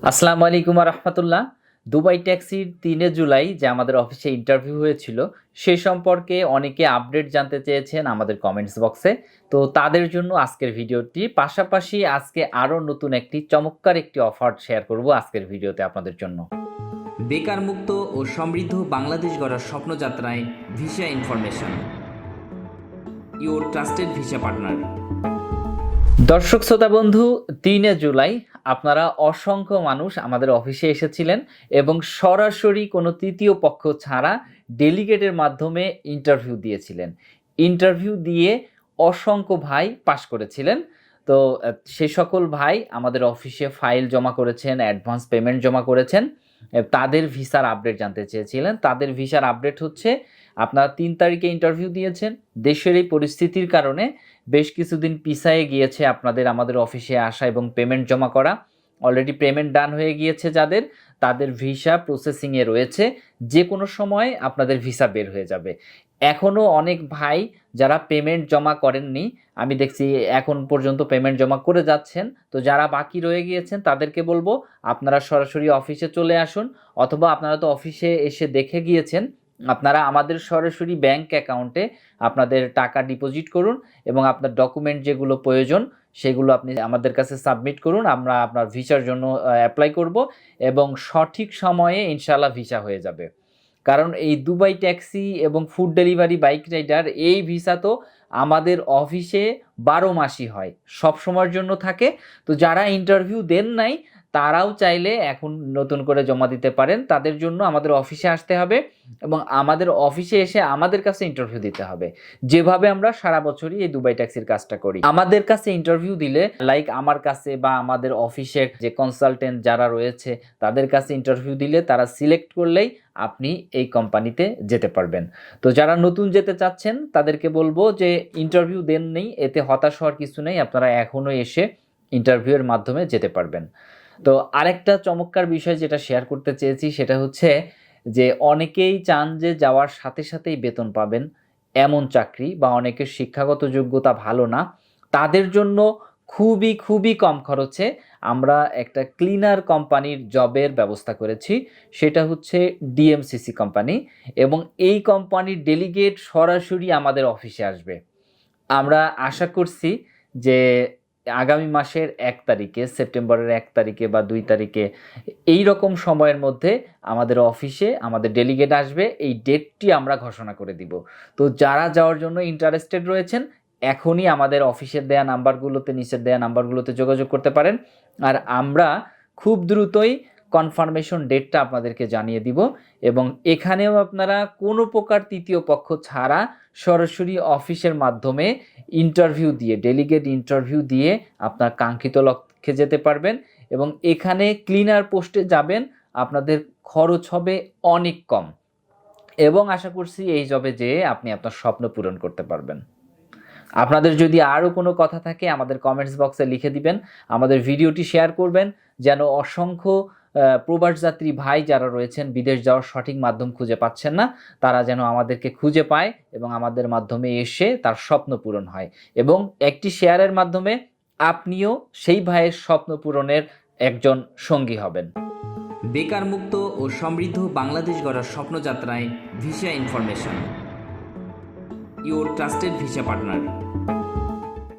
আসসালামু আলাইকুম রহমতুল্লাহ। দুবাই ট্যাক্সির তিনে জুলাই যে আমাদের অফিসে ইন্টারভিউ হয়েছিল সে সম্পর্কে অনেকে আপডেট জানতে চেয়েছেন আমাদের কমেন্টস বক্সে তো তাদের জন্য আজকের ভিডিওটি পাশাপাশি আজকে আরও নতুন একটি চমৎকার একটি অফার শেয়ার করব আজকের ভিডিওতে আপনাদের জন্য। বেকার মুক্ত ও সমৃদ্ধ বাংলাদেশ গড়ার স্বপ্নযাত্রায় visa information your trusted visa partner দর্শক শ্রোতা বন্ধু তিনে জুলাই আপনারা অসংখ্য মানুষ আমাদের অফিসে এসেছিলেন এবং সরাসরি কোনো তৃতীয় পক্ষ ছাড়া ডেলিগেটের মাধ্যমে ইন্টারভিউ দিয়েছিলেন। ইন্টারভিউ দিয়ে অসংখ্য ভাই পাশ করেছিলেন। তো সে সকল ভাই আমাদের অফিসে ফাইল জমা করেছেন, অ্যাডভান্স পেমেন্ট জমা করেছেন। তাদের ভিসার আপডেট জানতে চেয়েছিলেন। তাদের ভিসার আপডেট হচ্ছে আপনারা তিন তারিখে ইন্টারভিউ দিয়েছেন। দেশের এই পরিস্থিতির কারণে বেশ কিছুদিন পিছায়ে গিয়েছে আপনাদের, আমাদের অফিসে আসা এবং পেমেন্ট জমা করা। অলরেডি পেমেন্ট ডান হয়ে গিয়েছে যাদের, তাদের ভিসা প্রসেসিংয়ে রয়েছে। যে কোনো সময় আপনাদের ভিসা বের হয়ে যাবে। এখনও অনেক ভাই যারা পেমেন্ট জমা করেননি, আমি দেখছি এখন পর্যন্ত পেমেন্ট জমা করে যাচ্ছেন। তো যারা বাকি রয়ে গিয়েছেন, তাদেরকে বলব আপনারা সরাসরি অফিসে চলে আসুন। অথবা আপনারা তো অফিসে এসে দেখে গিয়েছেন আপনারা আমাদের সরাসরি ব্যাংক অ্যাকাউন্টে আপনাদের টাকা ডিপোজিট করুন এবং আপনার ডকুমেন্ট যেগুলো প্রয়োজন সেগুলো আপনি আমাদের কাছে সাবমিট করুন। আমরা আপনার ভিসার জন্য অ্যাপ্লাই করব এবং সঠিক সময়ে ইনশাল্লাহ ভিসা হয়ে যাবে। কারণ এই দুবাই ট্যাক্সি এবং ফুড ডেলিভারি বাইক রাইডার এই ভিসা তো আমাদের অফিসে বারো মাসই হয় সব সময়ের জন্য থাকে। তো যারা ইন্টারভিউ দেন নাই তারাও চাইলে এখন নতুন করে জমা দিতে পারেন। তাদের জন্য আমাদের অফিসে আসতে হবে এবং আমাদের অফিসে এসে আমাদের কাছে ইন্টারভিউ দিতে হবে। যেভাবে আমরা সারা বছরই এই দুবাই ট্যাক্সির কাজটা করি। আমাদের কাছে ইন্টারভিউ দিলে লাইক আমার কাছে বা আমাদের অফিসের যে কনসালটেন্ট যারা রয়েছে, তাদের কাছে ইন্টারভিউ দিলে তারা সিলেক্ট করলেই আপনি এই কোম্পানিতে যেতে পারবেন। তো যারা নতুন যেতে চাচ্ছেন, তাদেরকে বলব যে ইন্টারভিউ দেন নেই এতে হতাশ হওয়ার কিছু নেই, আপনারা এখনও এসে ইন্টারভিউয়ের মাধ্যমে যেতে পারবেন। তো আরেকটা চমৎকার বিষয় যেটা শেয়ার করতে চেয়েছি সেটা হচ্ছে যে অনেকেই চান যে যাওয়ার সাথে সাথেই বেতন পাবেন। এমন চাকরি বা অনেকের শিক্ষাগত যোগ্যতা ভালো না। তাদের জন্য খুবই খুবই কম খরচে আমরা একটা ক্লিনার কোম্পানির জবের ব্যবস্থা করেছি। সেটা হচ্ছে ডিএমসিসি কোম্পানি এবং এই কোম্পানির ডেলিগেট সরাসরি আমাদের অফিসে আসবে। আমরা আশা করছি যে আগামী মাসের এক তারিখে, সেপ্টেম্বরের এক তারিখে বা দুই তারিখে, এই রকম সময়ের মধ্যে আমাদের অফিসে আমাদের ডেলিগেট আসবে। এই ডেটটি আমরা ঘোষণা করে দিব। তো যারা যাওয়ার জন্য ইন্টারেস্টেড রয়েছেন, এখনই আমাদের অফিসের দেয়া নাম্বারগুলোতে, নিচের দেয়া নাম্বারগুলোতে যোগাযোগ করতে পারেন। আর আমরা খুব দ্রুতই কনফার্মেশন ডেটটা আপনাদেরকে জানিয়ে দিব এবং এখানেও আপনারা কোনো প্রকার তৃতীয় পক্ষ ছাড়া সরাসরি অফিসের মাধ্যমে ইন্টারভিউ দিয়ে ডেলিগেট ইন্টারভিউ দিয়ে আপনার কাঙ্ক্ষিত লক্ষ্যে যেতে পারবেন এবং এখানে ক্লিনার পোস্টে যাবেন, আপনাদের খরচ হবে অনেক কম এবং আশা করছি এই জবে যেয়ে আপনি আপনার স্বপ্ন পূরণ করতে পারবেন। আপনাদের যদি আরও কোনো কথা থাকে আমাদের কমেন্টস বক্সে লিখে দিবেন, আমাদের ভিডিওটি শেয়ার করবেন, যেন অসংখ্য আহ, প্রবাস যাত্রী ভাই যারা রয়েছেন বিদেশ যাওয়ার সঠিক মাধ্যম খুঁজে পাচ্ছেন না তারা যেন আমাদেরকে খুঁজে পায় এবং আমাদের মাধ্যমে এসে তার স্বপ্ন পূরণ হয়। এবং একটি শেয়ারের মাধ্যমে আপনিও সেই ভাইয়ের স্বপ্ন পূরণের একজন সঙ্গী হবেন। বেকার মুক্ত ও সমৃদ্ধ বাংলাদেশ গড়ার স্বপ্নযাত্রায় visa information your trusted visa partner.